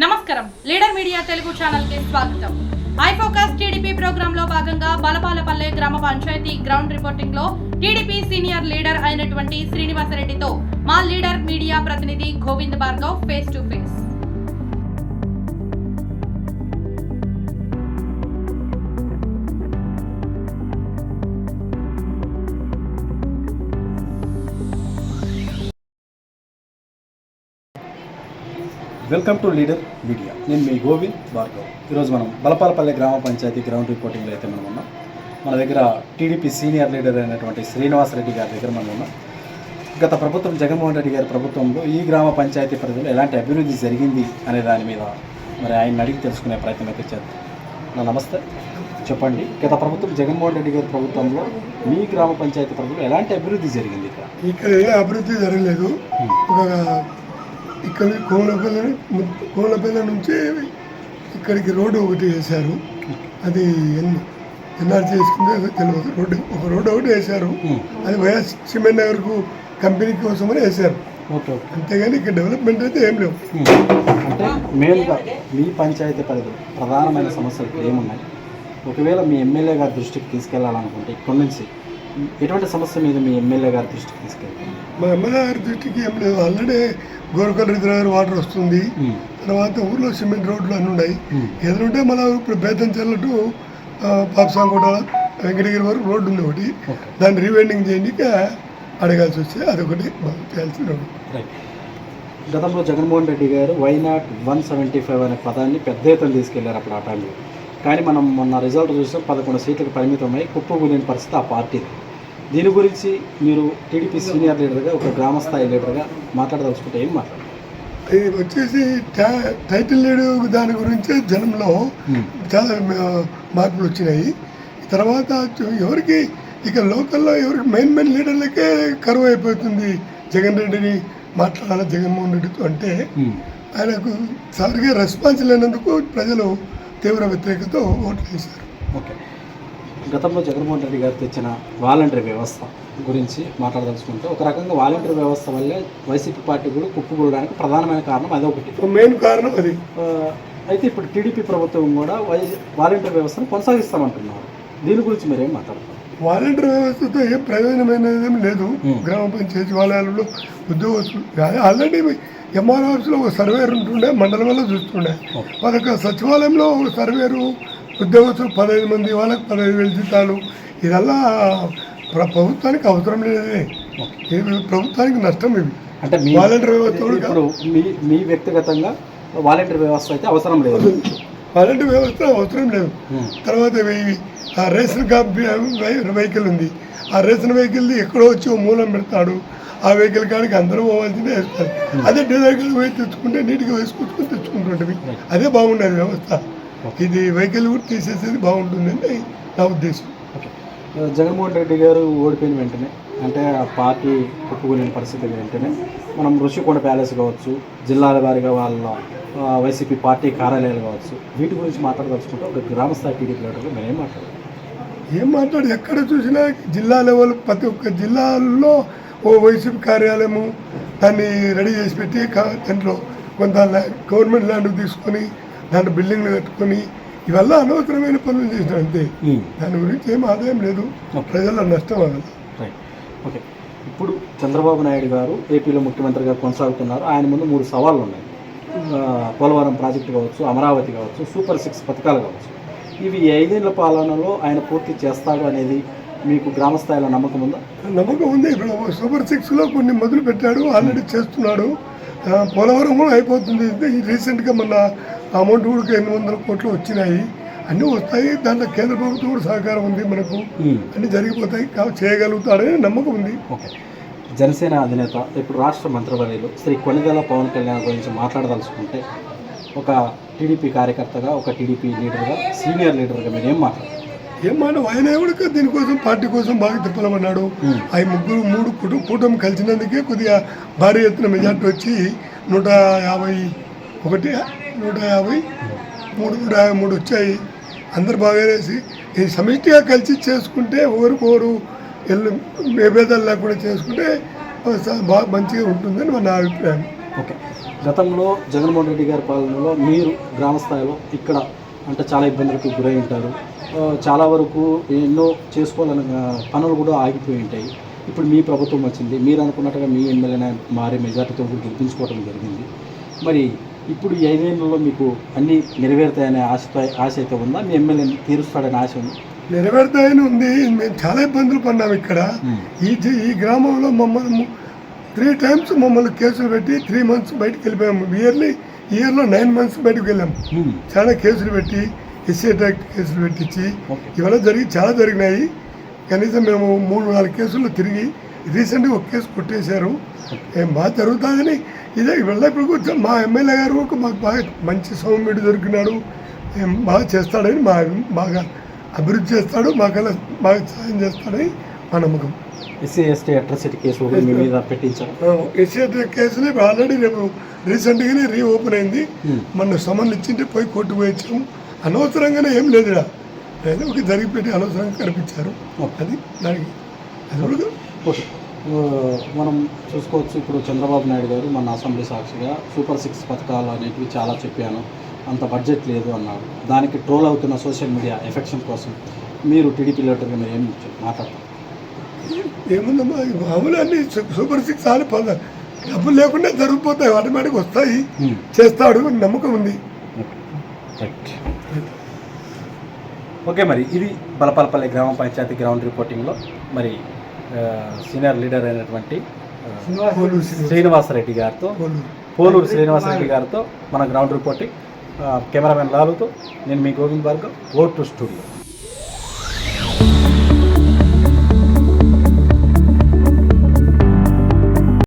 నమస్కారం. Leader media Telugu ఛానల్కి స్వాగతం. ఐ ఫోకస్ టీడీపీ ప్రోగ్రామ్లో భాగంగా బలపాలపల్లె గ్రామ పంచాయతీ గ్రౌండ్ రిపోర్టింగ్లో టీడీపీ సీనియర్ లీడర్ అయినటువంటి శ్రీనివాసరెడ్డితో మా లీడర్ మీడియా ప్రతినిధి Govind Bhargav face to face welcome to leader media నేను మీ గోవింద్ భార్గవ్. ఈరోజు మనం బలపాలపల్లి గ్రామ పంచాయతీ గ్రౌండ్ రిపోర్టింగ్లో అయితే మనం ఉన్నాం. మన దగ్గర టీడీపీ సీనియర్ లీడర్ అయినటువంటి శ్రీనివాసరెడ్డి గారి దగ్గర మనం ఉన్నాం. గత ప్రభుత్వం జగన్మోహన్ రెడ్డి గారి ప్రభుత్వంలో ఈ గ్రామ పంచాయతీ పరిధిలో ఎలాంటి అభివృద్ధి జరిగింది అనే దాని మీద మరి ఆయన అడిగి తెలుసుకునే ప్రయత్నం అయితే చేద్దాం. నా నమస్తే. చెప్పండి. గత ప్రభుత్వం జగన్మోహన్ రెడ్డి గారి ప్రభుత్వంలో మీ గ్రామ పంచాయతీ పరిధిలో ఎలాంటి అభివృద్ధి జరిగింది ఇక్కడ? ఇక్కడ ఏ అభివృద్ధి జరగలేదు. ఒక ఇక్కడ కోనపల్లి కోనపల్లి నుంచి ఇక్కడికి రోడ్డు ఒకటి వేశారు. అది ఎన్ ఎన్ఆర్ చేసుకుంటే తెలియదు. రోడ్డు ఒక రోడ్డు ఒకటి వేశారు. అది వైఎస్ సిమెంట్ నగర్కు కంపెనీ కోసమని వేశారు. అంతేగాని ఇక్కడ డెవలప్మెంట్ అయితే ఏం లేవు. అంటే మెయిన్గా మీ పంచాయతీ పరిధిలో ప్రధానమైన సమస్యలు ఏమున్నాయి? ఒకవేళ మీ ఎమ్మెల్యే గారి దృష్టికి తీసుకెళ్ళాలనుకుంటే ఇక్కడ నుంచి ఎటువంటి సమస్య మీద మీ ఎమ్మెల్యే గారి దృష్టికి తీసుకెళ్తారు? మా ఎమ్మెల్యే గారి దృష్టికి ఏం లేదు. ఆల్రెడీ గోరకల్ రిజర్వాయర్ వాటర్ వస్తుంది. తర్వాత ఊర్లో సిమెంట్ రోడ్లు అన్నీ ఉన్నాయి. ఎదురుంటే మళ్ళీ ఇప్పుడు బేతం చెల్లటు పాపసాంకోట వెంకటగిరి వరకు రోడ్డు ఉంది ఒకటి. దాన్ని రీవెండింగ్ చేయడానికి అడగాల్సి వస్తే అదొకటి చేయాల్సిన రోడ్డు. గతంలో Jaganmohan Reddy garu why not one seventy five అనే పదాన్ని పెద్ద ఎత్తున తీసుకెళ్ళారు అప్పుడు ఆ టైంలో. కానీ మనం మొన్న రిజల్ట్ చూసాం పదకొండు సీట్లకు పరిమితమై కుప్పకూలిన పరిస్థితి ఆ పార్టీది. దీని గురించి మీరు టీడీపీ సీనియర్ లీడర్గా ఒక గ్రామ స్థాయి లీడర్గా మాట్లాడదలుచుకుంటే ఏం మాట్లాడారు ఇది వచ్చేసి టైటిల్ లీడ్ దాని గురించి జనంలో చాలా మార్పులు వచ్చినాయి. తర్వాత ఎవరికి ఇక లోకల్లో ఎవరికి మెయిన్ మెయిన్ లీడర్లకే కరువు అయిపోతుంది. జగన్ రెడ్డిని మాట్లాడాలి జగన్మోహన్ రెడ్డితో అంటే ఆయనకు సరిగా రెస్పాన్స్ లేనందుకు ప్రజలు తీవ్ర వ్యతిరేకత ఓట్లు వేశారు. ఓకే. గతంలో జగన్మోహన్ రెడ్డి గారు తెచ్చిన వాలంటరీ వ్యవస్థ గురించి మాట్లాడదలుచుకుంటే ఒక రకంగా వాలంటరీ వ్యవస్థ వల్లే వైసీపీ పార్టీ కూడా కుప్పకూడడానికి ప్రధానమైన కారణం అదొకటి. మెయిన్ కారణం అది. అయితే ఇప్పుడు టీడీపీ ప్రభుత్వం కూడా వై వాలంటరీ వ్యవస్థను కొనసాగిస్తామంటున్నారు. దీని గురించి మీరేం మాట్లాడతారు? వాలంటీర్ వ్యవస్థతో ఏ ప్రయోజనమైనది లేదు. గ్రామ పంచాయతీ వాళ్ళలో ఉద్యోగస్తులు. ఆల్రెడీ ఎంఆర్ ఆఫీస్లో ఒక సర్వేర్ ఉంటుండే మండలం వల్ల చూస్తుండే. వాళ్ళకి సచివాలయంలో ఒక సర్వేరు ఉద్యోగస్తులు పదహైదు మంది వాళ్ళకి పదహైదు వేలు జీతాలు. ఇదల్లా ప్ర- ప్రభుత్వానికి అవసరం లేదే. ప్రభుత్వానికి నష్టం ఇవి అంటే వాలంటీర్ వ్యవస్థ ఇప్పుడు మీ మీ వ్యక్తిగతంగా వాలంటరీ వ్యవస్థ అయితే అవసరం లేదు. వాలంటీర్ వ్యవస్థ అవసరం లేదు. తర్వాత రేషన్ కార్డ్ వెహికల్ ఉంది. ఆ రేషన్ వెహికల్ ఎక్కడో వచ్చి మూలం పెడతాడు. ఆ వెహికల్ కాడికి అందరూ పోవాల్సిందే వేస్తారు. అదే డీలర్ కాడికి పోయి తెచ్చుకుంటే నీట్గా వేసుకొచ్చుకొని తెచ్చుకుంటుంటే అదే బాగుండేది వ్యవస్థ. ఇది వెహికల్ కూడా తీసేసేది బాగుంటుందని నా ఉద్దేశం. జగన్మోహన్ రెడ్డి గారు ఓడిపోయిన వెంటనే అంటే ఆ పార్టీ కుప్పకూలిన పరిస్థితి వెంటనే మనం ఋషికొండ ప్యాలెస్ కావచ్చు జిల్లాల వారీగా వాళ్ళ వైసీపీ పార్టీ కార్యాలయాలు కావచ్చు వీటి గురించి మాట్లాడదలుచుకుంటే ఒక గ్రామస్థాయి టీడీపీ లీడర్గా మేము ఏం మాట్లాడాలి ఏం మాట్లాడు? ఎక్కడ చూసినా జిల్లా లెవెల్ ప్రతి ఒక్క జిల్లాల్లో ఓ వైసీపీ కార్యాలయము దాన్ని రెడీ చేసి పెట్టి దాంట్లో కొంత గవర్నమెంట్ ల్యాండ్ తీసుకొని దాంట్లో బిల్డింగ్లు కట్టుకొని ఇవల్ల అనవసరమైన పనులు చేసిన అంతే. దాని గురించి ఏం ఆదాయం లేదు. ప్రజల నష్టం అవ్వదు. రైట్. ఓకే. ఇప్పుడు చంద్రబాబు నాయుడు గారు ఏపీలో ముఖ్యమంత్రిగా కొనసాగుతున్నారు. ఆయన ముందు మూడు సవాళ్ళు ఉన్నాయి. పోలవరం ప్రాజెక్టు కావచ్చు అమరావతి కావచ్చు సూపర్ సిక్స్ పథకాలు కావచ్చు. ఇవి ఐదేళ్ళ పాలనలో ఆయన పూర్తి చేస్తాడు అనేది మీకు గ్రామ స్థాయిలో నమ్మకం ఉందా? నమ్మకం ఉంది. ఇప్పుడు సూపర్ సిక్స్లో కొన్ని మొదలు పెట్టాడు ఆల్రెడీ చేస్తున్నాడు. పోలవరం కూడా అయిపోతుంది. ఈ రీసెంట్గా మన అమౌంట్ కూడా ఎనిమిది వందల కోట్లు వచ్చినాయి. అన్నీ వస్తాయి. దాంట్లో కేంద్ర ప్రభుత్వం కూడా సహకారం ఉంది మనకు. అన్నీ జరిగిపోతాయి. కాబట్టి చేయగలుగుతాడని నమ్మకం ఉంది. ఓకే. జనసేన అధినేత ఇప్పుడు రాష్ట్ర మంత్రివర్యులు శ్రీ కొనిదెల పవన్ కళ్యాణ్ గురించి మాట్లాడదలుచుకుంటే ఒక టీడీపీ కార్యకర్తగా ఒక టీడీపీ లీడర్గా సీనియర్ లీడర్గా మీరు ఏం మాట్లాడారు ఏం మాట? ఆయన కూడా దీనికోసం పార్టీ కోసం బాగా తిప్పలమన్నాడు. అవి ముగ్గురు మూడు కుటుంబ కూటమి కలిసినందుకే కొద్దిగా భారీ ఎత్తున మెజార్టీ వచ్చి నూట యాభై ఒకటి నూట యాభై మూడు నూట యాభై మూడు వచ్చాయి. అందరు బాగా వేసి ఈ సమిష్టిగా కలిసి చేసుకుంటే ఒకరికొకరు ఎల్లు ఏ భేదాలు లేకుండా చేసుకుంటే బాగా మంచిగా ఉంటుందని నా అభిప్రాయం. ఓకే. గతంలో జగన్మోహన్ రెడ్డి గారి పాలనలో మీరు గ్రామ స్థాయిలో ఇక్కడ అంటే చాలా ఇబ్బందులకు గురై ఉంటారు. చాలా వరకు ఎన్నో చేసుకోవాలని పనులు కూడా ఆగిపోయి ఉంటాయి. ఇప్పుడు మీ ప్రభుత్వం వచ్చింది. మీరు అనుకున్నట్టుగా మీ ఎమ్మెల్యేనే మారి మెజార్టీతో గెలిపించుకోవడం జరిగింది. మరి ఇప్పుడు ఈ ఐదేళ్ళలో మీకు అన్నీ నెరవేరుతాయనే ఆశతో ఆశ అయితే ఉందా? మీ ఎమ్మెల్యే తీరుస్తాడనే ఆశ ఉంది? నెరవేరుతాయని ఉంది. మేము చాలా ఇబ్బందులు పడ్డాం ఇక్కడ. ఈ ఈ గ్రామంలో మమ్మల్ని త్రీ టైమ్స్ మమ్మల్ని కేసులు పెట్టి త్రీ మంత్స్ బయటకు వెళ్ళిపోయాము ఇయర్లీ ఇయర్లో నైన్ మంత్స్ బయటకు వెళ్ళాము. చాలా కేసులు పెట్టి ఎస్సీ అటాక్ కేసులు పెట్టించి. ఇవన్నీ జరిగి చాలా జరిగినాయి. కనీసం మేము మూడు నాలుగు కేసులు తిరిగి రీసెంట్గా ఒక కేసు కొట్టేశారు. ఏం బాగా జరుగుతుందని ఇదే ఇప్పుడు కొంచెం మా ఎమ్మెల్యే గారు ఒక మాకు బాగా మంచి సౌమ్యుడు దొరికినాడు. ఏం బాగా చేస్తాడని మా బాగా అభివృద్ధి చేస్తాడు మాకల్లా బాగా సాయం చేస్తాడని మా నమ్మకం. ఎస్సీ ఎస్టీ అట్రాసిటీ కేసు మీద పెట్టించారు. ఎస్సీ కేసులు ఆల్రెడీ రేపు రీసెంట్గానే రీఓపెన్ అయింది. మొన్న సమన్లు ఇచ్చింటే పోయి కోర్టు పోయి అనవసరంగానే ఏం లేదు ఒక జరిగిపెట్టి అనవసరంగా కనిపించారు. అది దానికి ఆ, మనం చూసుకోవచ్చు ఇప్పుడు చంద్రబాబు నాయుడు గారు మన అసెంబ్లీ సాక్షిగా సూపర్ సిక్స్ పథకాలు అనేటివి చాలా చెప్పాను. అంత బడ్జెట్ లేదు అన్నారు దానికి ట్రోల్ అవుతున్న సోషల్ మీడియా ఎఫెక్షన్ కోసం మీరు టీడీపీ లీడర్గా మీరు ఏం మాట్లాడతారు? ఏముందమ్మా మామూలు అన్ని సూపర్ సిక్స్ అని పొంద డబ్బులు లేకుండా జరిగిపోతాయి. ఆటోమేటిక్ వస్తాయి. హ్మ్. చేస్తాడు అని నమ్మకం ఉంది. ఓకే మరి ఇది బలపాలపల్లి గ్రామ పంచాయతీ గ్రౌండ్ రిపోర్టింగ్లో మరి సీనియర్ లీడర్ అయినటువంటి. శ్రీనివాసరెడ్డి గారితో పోలూరు. శ్రీనివాసరెడ్డి గారితో మన గ్రౌండ్ రిపోర్టింగ్ కెమెరామెన్ లాలుతో నేను మీ Govind Bhargav over to studio